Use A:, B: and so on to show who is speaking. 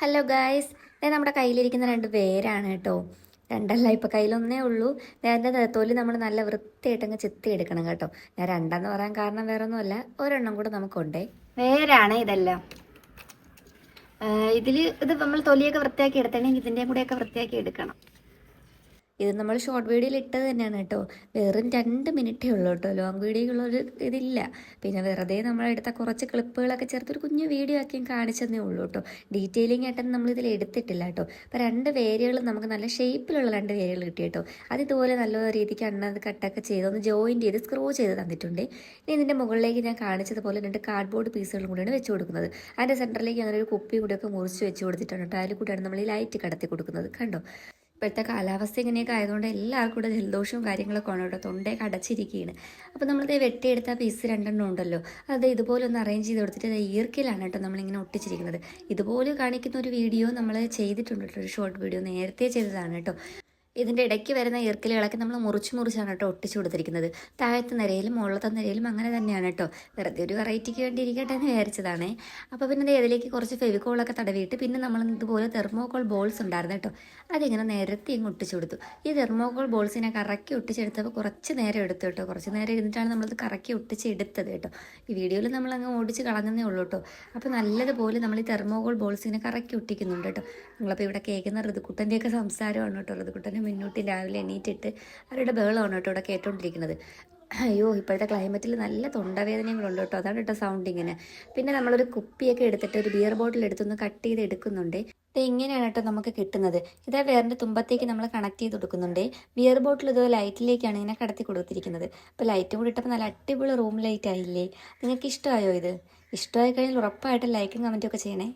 A: Hello guys ഇത് നമ്മുടെ കയ്യിലിരിക്കുന്ന രണ്ട് പേരാണ് കേട്ടോ. രണ്ടല്ല ഇപ്പം കയ്യിലൊന്നേ ഉള്ളൂ. അതിന്റെ തൊലി നമ്മൾ നല്ല വൃത്തിയായിട്ടങ്ങ് ചെത്തി എടുക്കണം കേട്ടോ. ഞാൻ രണ്ടെന്ന് പറയാൻ കാരണം വേറെ ഒന്നുമല്ല ഒരെണ്ണം കൂടെ നമുക്കുണ്ടേ. വേരാണ് ഇതെല്ലാം. ഇതിൽ ഇത് നമ്മൾ തൊലിയൊക്കെ വൃത്തിയാക്കി എടുത്തണമെങ്കിൽ ഇതിന്റെയും കൂടെയൊക്കെ വൃത്തിയാക്കി എടുക്കണം. ഇത് നമ്മൾ ഷോർട്ട് വീഡിയോയിൽ ഇട്ടത് തന്നെയാണ് കേട്ടോ. വെറും രണ്ട് മിനിറ്റേ ഉള്ളൂ കേട്ടോ. ലോങ് വീഡിയോയുള്ളൊരു ഇതില്ല. പിന്നെ വെറുതെ നമ്മൾ എടുത്ത കുറച്ച് ക്ലിപ്പുകളൊക്കെ ചേർത്തൊരു കുഞ്ഞു വീഡിയോ ആക്കിയും കാണിച്ചതേ ഉള്ളൂ കേട്ടോ. ഡീറ്റെയിലിംഗ് ആയിട്ടൊന്നും നമ്മളിതിൽ എടുത്തിട്ടില്ല കേട്ടോ. അപ്പോൾ രണ്ട് വേരുകൾ നമുക്ക് നല്ല ഷേപ്പിലുള്ള രണ്ട് വേരുകൾ കിട്ടി കേട്ടോ. അത് ഇതുപോലെ നല്ല രീതിക്ക് അണ്ണത് കട്ടൊക്കെ ചെയ്ത് ഒന്ന് ജോയിൻ ചെയ്ത് സ്ക്രൂ ചെയ്ത് തന്നിട്ടുണ്ട്. ഇനി ഇതിന്റെ മുകളിലേക്ക് ഞാൻ കാണിച്ചതുപോലെ രണ്ട് കാർഡ്ബോർഡ് പീസുകളും കൂടിയാണ് വെച്ച് കൊടുക്കുന്നത്. അതിന്റെ സെന്ററിലേക്ക് അങ്ങനെ ഒരു കുപ്പി കൂടിയൊക്കെ മുറിച്ച് വെച്ച് കൊടുത്തിട്ടുണ്ട് കേട്ടോ. അതിൽ കൂടിയാണ് നമ്മൾ ഈ ലൈറ്റ് കടത്തി കൊടുക്കുന്നത്. കണ്ടോ? ഇപ്പോഴത്തെ കാലാവസ്ഥ ഇങ്ങനെയൊക്കെ ആയതുകൊണ്ട് എല്ലാവർക്കും കൂടെ ജലദോഷവും കാര്യങ്ങളൊക്കെ ആണ് കേട്ടോ തൊണ്ടയൊക്കെ അടച്ചിരിക്കുകയാണ് അപ്പോൾ നമ്മളിത് വെട്ടിയെടുത്ത പീസ് രണ്ടെണ്ണം ഉണ്ടല്ലോ അത് ഇതുപോലെ ഒന്ന് അറേഞ്ച് ചെയ്ത് കൊടുത്തിട്ട് അത് ഈർക്കിലാണ് കേട്ടോ നമ്മളിങ്ങനെ ഒട്ടിച്ചിരിക്കുന്നത്. ഇതുപോലെ കാണിക്കുന്ന ഒരു വീഡിയോ നമ്മൾ ചെയ്തിട്ടുണ്ട് കേട്ടോ ഒരു ഷോർട്ട് വീഡിയോ നേരത്തെ ചെയ്തതാണ് കേട്ടോ. ഇതിന്റെ ഇടയ്ക്ക് വരുന്ന ഈർക്കലുകളൊക്കെ നമ്മൾ മുറിച്ച് മുറിച്ചാണ് കേട്ടോ ഒട്ടിച്ചു കൊടുത്തിരിക്കുന്നത്. താഴത്തെ നിരയിലും മുകളിലത്തെ നിരയിലും അങ്ങനെ തന്നെയാണ് കേട്ടോ. വെറുതെ ഒരു വെറൈറ്റിക്ക് വേണ്ടി ഇരിക്കട്ടെ എന്ന് വിചാരിച്ചതാണേ. അപ്പോൾ പിന്നെ ഇതിലേക്ക് കുറച്ച് ഫെവിക്കോളൊക്കെ തടവിയിട്ട് പിന്നെ നമ്മൾ ഇതുപോലെ തെർമോകോൾ ബോൾസ് ഉണ്ടായിരുന്നു കേട്ടോ. അതിങ്ങനെ നിരത്തി ഇങ്ങ് ഒട്ടിച്ചു കൊടുത്തു. ഈ തെർമോകോൾ ബോൾസിനെ കറക്കി ഒട്ടിച്ചെടുത്തപ്പോൾ കുറച്ച് നേരം എടുത്തു കേട്ടോ. കുറച്ച് നേരം ഇരുന്നിട്ടാണ് നമ്മളത് കറക്കി ഒട്ടിച്ച് ഒട്ടിച്ചെടുത്തത് കേട്ടോ. ഈ വീഡിയോയിൽ നമ്മൾ അങ്ങ് ഓടിച്ച് കളഞ്ഞതേ ഉള്ളൂ കേട്ടോ. അപ്പോൾ നല്ലതുപോലെ നമ്മൾ ഈ തെർമോകോൾ ബോൾസിനെ കറക്കി ഒട്ടിക്കുന്നുണ്ട് കേട്ടോ. നിങ്ങളപ്പോൾ ഇവിടെ കേൾക്കുന്ന ഋതുക്കുട്ടന്റെയൊക്കെ സംസാരമാണ് കേട്ടോ. ഋതുക്കുട്ടന്റെ മുന്നോട്ട് രാവിലെ എണീറ്റിട്ട് അവരുടെ ബഹളമാണ് കേട്ടോ ഇവിടെ കേട്ടോണ്ടിരിക്കുന്നത്. അയ്യോ ഇപ്പോഴത്തെ ക്ലൈമറ്റിൽ നല്ല തൊണ്ടവേദനകളുണ്ട് കേട്ടോ. അതാണ് കേട്ടോ സൗണ്ട് ഇങ്ങനെ. പിന്നെ നമ്മളൊരു കുപ്പിയൊക്കെ എടുത്തിട്ട് ഒരു ബിയർ ബോട്ടിൽ എടുത്തൊന്ന് കട്ട് ചെയ്ത് എടുക്കുന്നുണ്ട്. ഇത് ഇങ്ങനെയാണ് കേട്ടോ നമുക്ക് കിട്ടുന്നത്? ഇതേ വേറിന്റെ തുമ്പത്തേക്ക് നമ്മൾ കണക്ട് ചെയ്ത് കൊടുക്കുന്നുണ്ട്. ബിയർ ബോട്ടിൽ ഇത് ലൈറ്റിലേക്കാണ് ഇങ്ങനെ കടത്തി കൊടുത്തിരിക്കുന്നത്. അപ്പോൾ ലൈറ്റ് കൂടി ഇട്ടപ്പോൾ നല്ല അടിപൊളി റൂം ലൈറ്റ് ആയില്ലേ? നിങ്ങൾക്ക് ഇഷ്ടമായോ ഇത്? ഇഷ്ടമായി കഴിഞ്ഞാൽ ഉറപ്പായിട്ടും ലൈക്കും കമന്റും ഒക്കെ ചെയ്യണേ.